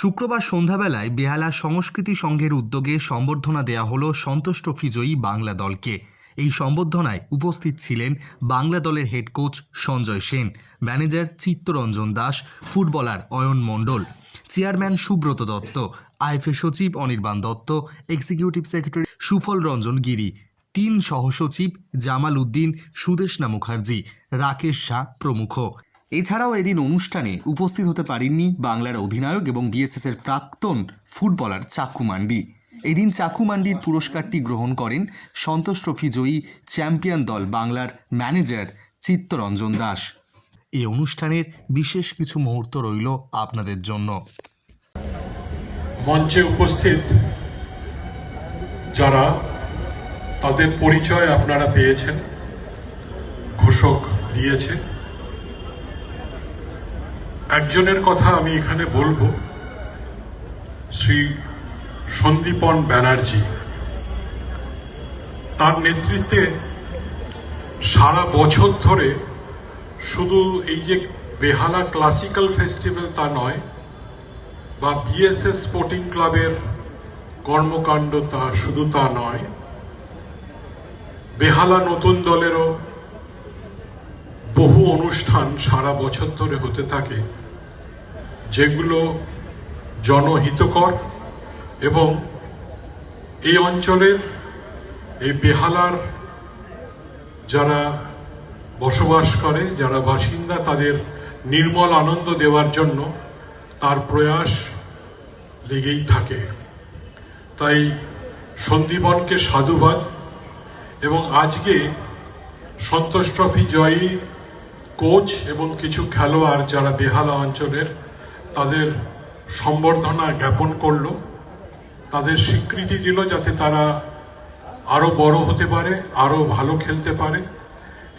শুক্রবার সন্ধ্যাবেলায় বেহালা সংস্কৃতি সংঘের উদ্যোগে সম্বর্ধনা দেয়া হলো সন্তোষ ট্রফি জয়ী বাংলা দলকে। এই সম্বর্ধনায় উপস্থিত ছিলেন বাংলা দলের head coach Sanjay Sen manager Chittaranjan Das footballer Ayan Mondal chairman Subrata Dutta, IFA সচিব অনির্বাণ দত্ত এক্সিকিউটিভ সেক্রেটারি সুফল রঞ্জন গিরি, তিন সহসচিব জামাল উদ্দিন সুদেশনা মুখার্জি, রাকেশ শাহ প্রমুখ। এছাড়াও এদিন অনুষ্ঠানে উপস্থিত হতে পারেননি বাংলার অধিনায়ক এবং বিএসএস এর প্রাক্তন ফুটবলার চাকু মান্ডি। এদিন চাকু মান্ডির পুরস্কারটি গ্রহণ করেন সন্তোষ ট্রফি জয়ী চ্যাম্পিয়ন দল বাংলার ম্যানেজার চিত্তরঞ্জন দাস। এই অনুষ্ঠানের বিশেষ কিছু মুহূর্ত রইল আপনাদের জন্য। মঞ্চে উপস্থিত যারা তাদের পরিচয় আপনারা পেয়েছেন, ঘোষক দিয়েছে একজনের কথা আমি এখানে বলব। শ্রী সন্দীপন ব্যানার্জি। তার নেতৃত্বে সারা বছর ধরে শুধু এই যে বেহালা ক্লাসিক্যাল ফেস্টিভ্যাল তা নয়, বা বিএসএস স্পোর্টিং ক্লাবের কর্মকাণ্ড তা শুধু তা নয়, বেহালা নতুন দলেরও বহু অনুষ্ঠান সারা বছর ধরে হতে থাকে। যেগুলো জনহিতকর এবং এই অঞ্চলের এই বেহালার যারা বসবাস করে, যারা বাসিন্দা, তাদের নির্মল আনন্দ দেওয়ার জন্য তার প্রয়াস লেগেই থাকে। তাই সন্দীপনকে সাধুবাদ এবং আজকে সন্তোষ ট্রফি জয়ী কোচ এবং কিছু খেলোয়াড় যারা বেহালা অঞ্চলের তাদের সম্বর্ধনা জ্ঞাপন করল, তাদের স্বীকৃতি দিল যাতে তারা আরও বড় হতে পারে আরও ভালো খেলতে পারে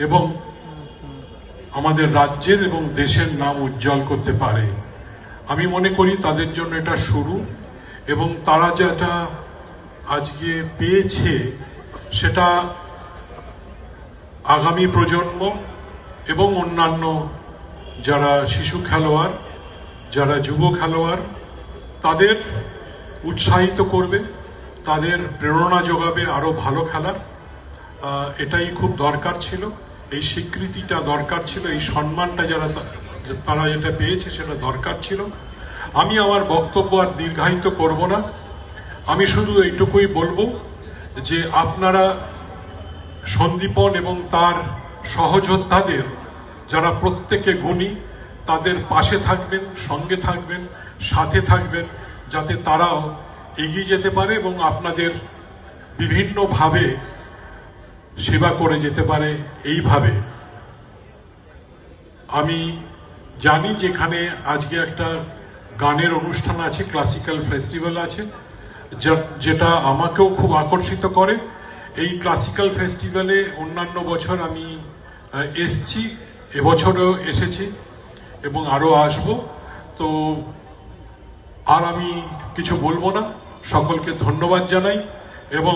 এবং আমাদের রাজ্যের এবং দেশের নাম উজ্জ্বল করতে পারে। আমি মনে করি তাদের জন্য এটা শুরু এবং তারা যেটা আজকে পেয়েছে, সেটা আগামী প্রজন্ম এবং অন্যান্য যারা শিশু খেলোয়াড় যারা যুব খেলোয়াড়, তাদের উৎসাহিত করবে, তাদের প্রেরণা যোগাবে আরও ভালো খেলার। এটাই খুব দরকার ছিল। এই স্বীকৃতিটা দরকার ছিল, এই সম্মানটা যারা তারা যেটা পেয়েছে সেটা দরকার ছিল। আমি আমার বক্তব্য আর দীর্ঘায়িত করব না। আমি শুধু এইটুকুই বলব যে আপনারা সন্দীপন এবং তার সহযোদ্ধাদের, যারা প্রত্যেকে গুণী তাদের পাশে থাকবেন, সঙ্গে থাকবেন, সাথে থাকবেন, যাতে তারাও এগিয়ে যেতে পারে এবং আপনাদের বিভিন্নভাবে সেবা করে যেতে পারে এইভাবে। আমি জানি যেখানে আজকে একটা গানের অনুষ্ঠান আছে, ক্লাসিক্যাল ফেস্টিভ্যাল আছে যেটা আমাকেও খুব আকর্ষিত করে। এই ক্লাসিক্যাল ফেস্টিভ্যালে অন্যান্য বছর আমি এসছি, এবছরও এসেছি। এবং আরও আসব। তো আর আমি কিছু বলব না। সকলকে ধন্যবাদ জানাই এবং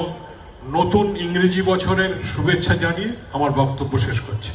নতুন ইংরেজি বছরের শুভেচ্ছা জানিয়ে আমার বক্তব্য শেষ করছি।